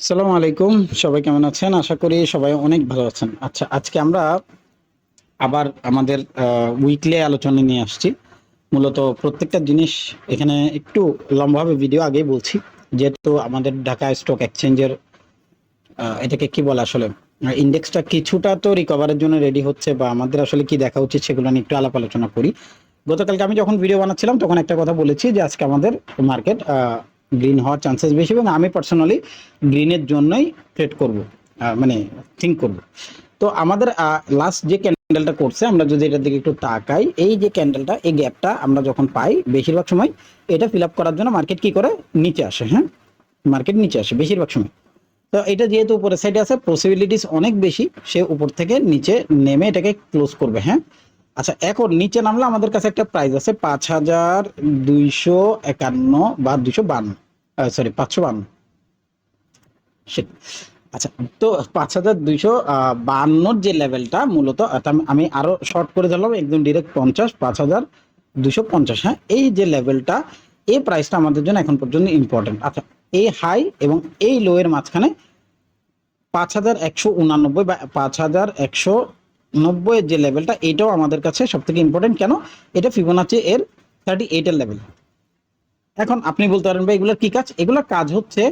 আসসালামু আলাইকুম, সবাই কেমন আছেন? আশা করি সবাই অনেক ভালো আছেন। আচ্ছা আজকে আমরা আবার আমাদের উইকলি আলোচনা নিয়ে আসছি। মূলত প্রত্যেকটা জিনিস এখানে একটু লম্বাভাবে ভিডিও আগেই বলছি। যেহেতু আমাদের ঢাকা স্টক এক্সচেঞ্জের এটাকে কি বলে আসলে? ইন্ডেক্সটা কিছুটা তো রিকভারের জন্য রেডি হচ্ছে বা আমাদের আসলে কি দেখা উচিত সেগুলো নিয়ে একটু আলাপ আলোচনা করি। গতকালকে আমি যখন ভিডিও বানাচ্ছিলাম, তখন একটা কথা বলেছি যে আজকে আমাদের মার্কেট গ্রিন হওয়ার চান্সেস বেশি এবং আমি পার্সোনালি গ্রিনের জন্যই ট্রেড করব মানে থিঙ্ক করব। তো আমাদের লাস্ট যে ক্যান্ডেলটা করছে, আমরা যদি এটার দিকে একটু তাকাই, এই যে ক্যান্ডেলটা এই গ্যাপটা আমরা যখন পাই, বেশিরভাগ সময় এটা ফিল আপ করার জন্য মার্কেট কি করে? নিচে আসে হ্যাঁ? মার্কেট নিচে আসে বেশিরভাগ সময়। তো এটা যেহেতু উপরের সাইডে আছে পসিবিলিটিস অনেক বেশি, সে উপর থেকে নিচে নেমে এটাকে ক্লোজ করবে হ্যাঁ? আচ্ছা এখন নিচে নামলে আমাদের কাছে একটা প্রাইস আছে পাঁচ হাজার দুইশো একান্ন বা দুইশো বান্ন। সরি পাঁচশো বান্ন। আচ্ছা তো পাঁচ হাজার দুইশো বান্নর যে লেভেলটা মূলত আমি আরও শর্ট করে ধরলাম, একদম ডিরেক্ট পঞ্চাশ, পাঁচ হাজার দুশো পঞ্চাশ হ্যাঁ? এই যে লেভেলটা এই প্রাইসটা আমাদের জন্য এখন পর্যন্ত ইম্পর্টেন্ট আচ্ছা এই হাই এবং এই লো এর মাঝখানে পাঁচ হাজার একশো উনানব্বই বা পাঁচ হাজার একশো নব্বই এর যে লেভেলটা এটাও আমাদের কাছে সব থেকে ইম্পর্টেন্ট কেন? এটা ফিবোনাচি এর থার্টি এইটের লেভেল এখন আপনি বলতে পারেন, ভাই, এগুলোর কি কাজ? এগুলোর কাজ হচ্ছে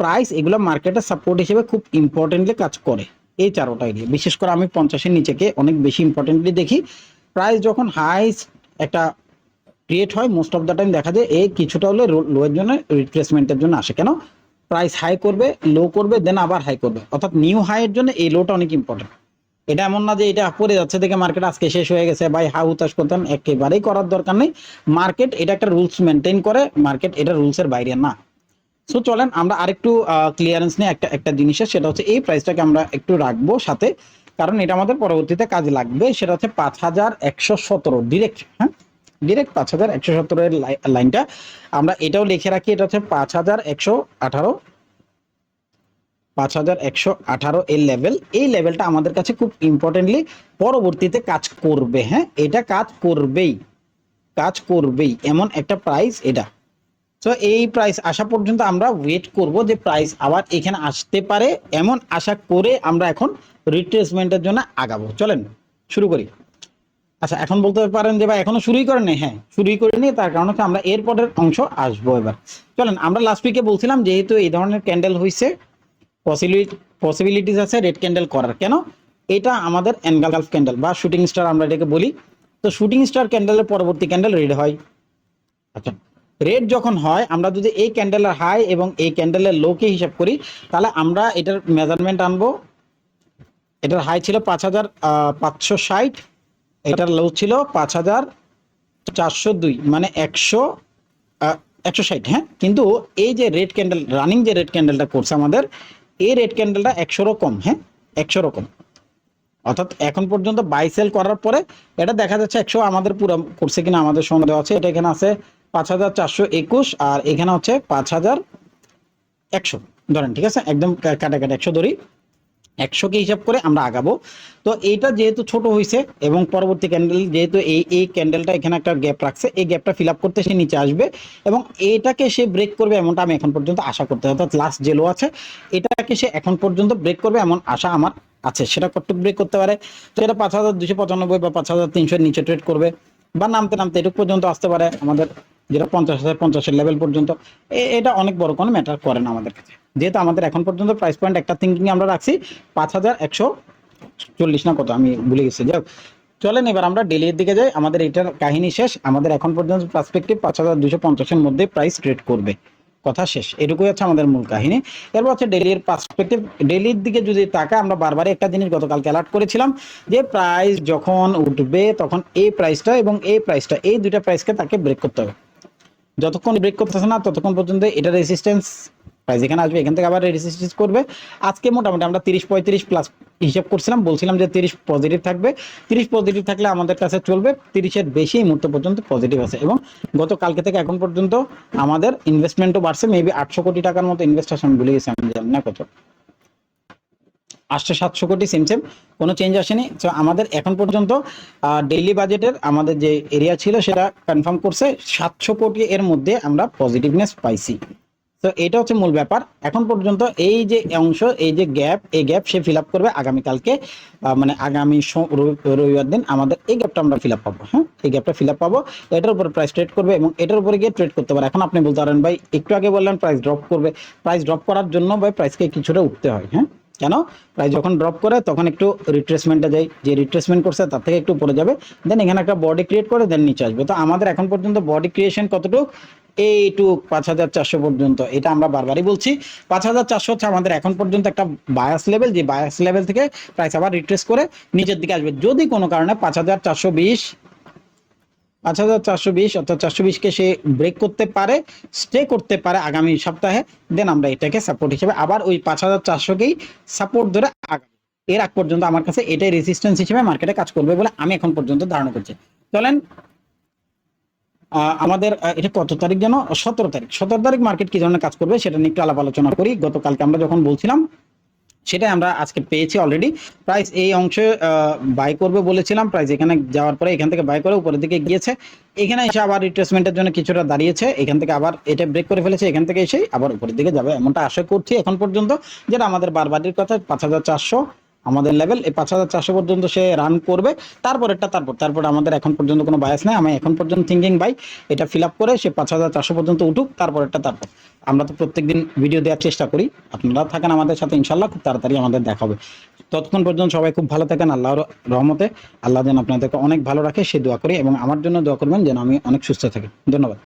প্রাইস এগুলো মার্কেটের সাপোর্ট হিসেবে খুব ইম্পর্টেন্টলি কাজ করে। এই চারোটা এরিয়া বিশেষ করে আমি পঞ্চাশের নিচেকে অনেক বেশি ইম্পর্টেন্টলি দেখি। প্রাইস যখন হাই একটা ক্রিয়েট হয় মোস্ট অফ দ্য টাইম দেখা যায় এই কিছুটা হলে লো এর জন্য রিপ্লেসমেন্টের জন্য আসে। কেন? প্রাইস হাই করবে লো করবে দেন আবার হাই করবে। অর্থাৎ নিউ হাই এর জন্য এই লোটা অনেক ইম্পর্টেন্ট এটা এমন না যে এটা পড়ে যাচ্ছে দেখে মার্কেট আজকে শেষ হয়ে গেছে, ভাই হা হুতাশ করতেন একেবারেই করার দরকার নেই। মার্কেট এটা একটা রুলস মেনটেন করে মার্কেট এটা রুলসের বাইরে না। সো চলেন আমরা আরেকটু ক্লিয়ারেন্স নিয়ে একটা একটা জিনিসের, সেটা হচ্ছে এই প্রাইসটাকে আমরা একটু রাখব সাথে। কারণ এটা আমাদের পরবর্তীতে কাজে লাগবে, সেটা হচ্ছে পাঁচ হাজার একশো সতেরো ডিরেক্ট হ্যাঁ? ডিরেক্ট পাঁচ হাজার একশো সতেরো এর লাইনটা আমরা এটাও লিখে রাখি, এটা হচ্ছে পাঁচ হাজার একশো আঠারো। পাঁচ হাজার একশো আঠারো এর লেভেল এই লেভেলটা আমাদের কাছে খুব ইম্পর্টেন্টলি পরবর্তীতে কাজ করবে হ্যাঁ? এটা কাজ করবেই কাজ করবেই। এমন একটা প্রাইস এটা। তো এই প্রাইস আসা পর্যন্ত আমরা ওয়েট করব যে প্রাইস আবার এখানে আসতে পারে। এমন আশা করে আমরা এখন রিট্রেসমেন্টের জন্য আগাবো। চলেন, শুরু করি। আচ্ছা এখন বলতে পারেন যে ভাই, এখনও শুরুই করেনি হ্যাঁ শুরুই করিনি তার কারণ হচ্ছে আমরা এরপরের অংশ আসব এবার। চলেন, আমরা লাস্ট উইকে বলছিলাম যেহেতু এই ধরনের ক্যান্ডেল হয়েছে পসিবিলিটি পসিবিলিটিস আছে রেড ক্যান্ডেল করার। কেন? এটা আমাদের এনগালফ ক্যান্ডেল বা শুটিং স্টার আমরা এটাকে বলি। তো শুটিং স্টার ক্যান্ডেলের পরবর্তী ক্যান্ডেল রেড হয়। আচ্ছা রেড যখন হয়, আমরা যদি এই ক্যান্ডেলের হাই এবং এই ক্যান্ডেলের লোকে হিসাব করি, তাহলে আমরা এটার মেজারমেন্ট আনব। এটার হাই ছিল পাঁচ হাজার পাঁচশো ষাট, এটার লো ছিল পাঁচ হাজার চারশো দুই মানে একশো একশো ষাট হ্যাঁ? কিন্তু এই যে রেড ক্যান্ডেল রানিং যে রেড ক্যান্ডেলটা করছে আমাদের এই রেড ক্যান্ডেলটা একশোরও কম হ্যাঁ? একশোরও কম। অর্থাৎ এখন পর্যন্ত বাই সেল করার পরে এটা দেখা যাচ্ছে একশো আমাদের পুরো করছে কিনা, আমাদের সন্দেহ আছে। এটা এখানে আছে পাঁচ হাজার চারশো একুশ আর এখানে হচ্ছে পাঁচ হাজার একশো। ধরেন, ঠিক আছে? একদম কাটা কাটা একশো ধরি একশোকে হিসাব করে আমরা আগাবো। তো এইটা যেহেতু ছোট হয়েছে এবং পরবর্তী ক্যান্ডেল যেহেতু এই এই ক্যান্ডেলটা এখানে একটা গ্যাপ রাখছে, এই গ্যাপটা ফিল করতে সে নিচে আসবে এবং এটাকে সে ব্রেক করবে এমনটা আমি এখন পর্যন্ত আশা করতে অর্থাৎ লাস্ট জেলো আছে, এটাকে সে এখন পর্যন্ত ব্রেক করবে এমন আশা আমার আছে। সেটা কত ব্রেক করতে পারে? সেটা পাঁচ হাজার দুশো পঁচানব্বই বা পাঁচ হাজার তিনশোর নিচে ট্রেড করবে বা নামতে নামতে এটুকু পর্যন্ত আসতে পারে আমাদের যেটা পঞ্চাশ হাজার, পঞ্চাশের লেভেল পর্যন্ত এটা অনেক বড় কোনো ম্যাটার করে না আমাদের কাছে। যেহেতু আমাদের এখন পর্যন্ত প্রাইস পয়েন্ট একটা থিঙ্কিং আমরা রাখছি, পাঁচ হাজার একশো চল্লিশ না কত, আমি ভুলে গেছি। যাই চলেন এবার আমরা ডেলির দিকে যাই। আমাদের এটার কাহিনী শেষ। আমাদের এখন পর্যন্ত পার্সপেক্টিভ পাঁচ হাজার দুশো পঞ্চাশের মধ্যে প্রাইস ট্রেড করবে। কথা শেষ। এটুকুই হচ্ছে আমাদের মূল কাহিনী। এরপর হচ্ছে ডেলির পার্সপেক্টিভ ডেলির দিকে যদি তাকা আমরা বারবারই একটা জিনিস গতকালকে অ্যালার্ট করেছিলাম যে প্রাইস যখন উঠবে, তখন এই প্রাইসটা এবং এই প্রাইসটা এই দুইটা প্রাইসকে তাকে ব্রেক করতে হবে। যতক্ষণ ব্রেক করতেছে না, ততক্ষণ পর্যন্ত এটা রেসিস্ট্যান্স প্রাইস এখানে আসবে, এখান থেকে আবার রেসিস্ট্যান্স করবে। আজকে মোটামুটি আমরা তিরিশ পঁয়ত্রিশ প্লাস হিসাব করছিলাম, বলছিলাম যে তিরিশ পজিটিভ থাকবে। তিরিশ পজিটিভ থাকলে আমাদের কাছে চলবে, তিরিশের বেশি এই মুহূর্ত পর্যন্ত পজিটিভ আছে। এবং গত কালকে থেকে এখন পর্যন্ত আমাদের ইনভেস্টমেন্টও বাড়ছে মেবি আটশো কোটি টাকার মতো ইনভেস্ট আসে আমি ভুলে গেছি, আমি জানি না কত। আটশো সাতশো কোটি সেম সেম কোনো চেঞ্জ আসেনি। তো আমাদের এখন পর্যন্ত ডেইলি বাজেটের আমাদের যে এরিয়া ছিল, সেটা কনফার্ম করছে সাতশো কোটি এর মধ্যে আমরা পজিটিভনেস পাইছি। তো এটা হচ্ছে মূল ব্যাপার। এখন পর্যন্ত এই যে অংশ, এই যে গ্যাপ এই গ্যাপ সে ফিল করবে আগামীকালকে মানে আগামী রবিবার দিন আমাদের এই গ্যাপটা আমরা ফিল পাবো। হ্যাঁ এই গ্যাপটা ফিল পাবো। এটার উপরে প্রাইস ট্রেড করবে এবং এটার উপরে গিয়ে ট্রেড করতে পারে। এখন আপনি বলতে পারেন, ভাই, একটু আগে বললেন প্রাইস ড্রপ করবে। প্রাইস ড্রপ করার জন্য, ভাই প্রাইসকে কিছুটা উঠতে হয়। হ্যাঁ কেন? প্রাইস যখন ড্রপ করে, তখন একটু রিট্রেসমেন্টে যায় যে রিট্রেসমেন্ট করছে, তার থেকে একটু পড়ে যাবে। দেন এখানে একটা বডি ক্রিয়েট করে দেন নিচে আসবে। তো আমাদের এখন পর্যন্ত বডি ক্রিয়েশন কতটুকু? এইটুক, পাঁচ হাজার চারশো পর্যন্ত। এটা আমরা বারবারই বলছি। পাঁচ হাজার চারশো হচ্ছে আমাদের এখন পর্যন্ত একটা বায়াস লেভেল যে বায়াস লেভেল থেকে প্রাইস আবার রিট্রেস করে নিচের দিকে আসবে। যদি কোনো কারণে পাঁচ হাজার চারশো বিশ পাঁচ হাজার চারশো বিশ, অর্থাৎ চারশো বিশকে সে ব্রেক করতে পারে স্টে করতে পারে আগামী সপ্তাহে দেন আমরা এটাকে সাপোর্ট হিসেবে আবার ওই পাঁচ হাজার চারশোকেই সাপোর্ট ধরে এর আগ পর্যন্ত আমার কাছে এটাই রেজিস্ট্যান্স হিসেবে মার্কেটে কাজ করবে বলে আমি এখন পর্যন্ত ধারণা করছি। চলেন আমাদের এটা কত তারিখ যেন? সতেরো তারিখ। সতেরো তারিখ মার্কেট কি ধরনের কাজ করবে সেটা নিয়ে একটু আলাপ আলোচনা করি। গতকালকে আমরা যখন বলছিলাম সেটাই আমরা আজকে পেয়েছি অলরেডি প্রাইস এই অংশে বাই করবে বলেছিলাম। প্রাইস এখানে যাওয়ার পরে এখান থেকে বাই করে উপরের দিকে গিয়েছে। এখানে এসে আবার রিট্রেসমেন্টের জন্য কিছুটা দাঁড়িয়েছে। এখান থেকে আবার এটা ব্রেক করে ফেলেছে। এখান থেকে এসে আবার উপরের দিকে যাবে। এমনটা আশা করছি এখন পর্যন্ত। যেটা আমাদের বারবারির কথা, পাঁচ হাজার চারশো। আমাদের লেভেল এই পাঁচ হাজার চারশো পর্যন্ত সে রান করবে। তারপরেরটা তারপর তারপর আমাদের এখন পর্যন্ত কোনো বায়াস নেই। আমি এখন পর্যন্ত থিঙ্কিং বাই এটা ফিল আপ করে সে পাঁচ হাজার চারশো পর্যন্ত উঠুক, তারপরেরটা তারপর। আমরা তো প্রত্যেকদিন ভিডিও দেওয়ার চেষ্টা করি। আপনারা থাকেন আমাদের সাথে, ইনশাল্লাহ খুব তাড়াতাড়ি আমাদের দেখা হবে। ততক্ষণ পর্যন্ত সবাই খুব ভালো থাকেন, আল্লাহর রহমতে। আল্লাহ যেন আপনাদেরকে অনেক ভালো রাখে, সে দোয়া করি এবং আমার জন্য দোয়া করবেন যেন আমি অনেক সুস্থ থাকি। ধন্যবাদ।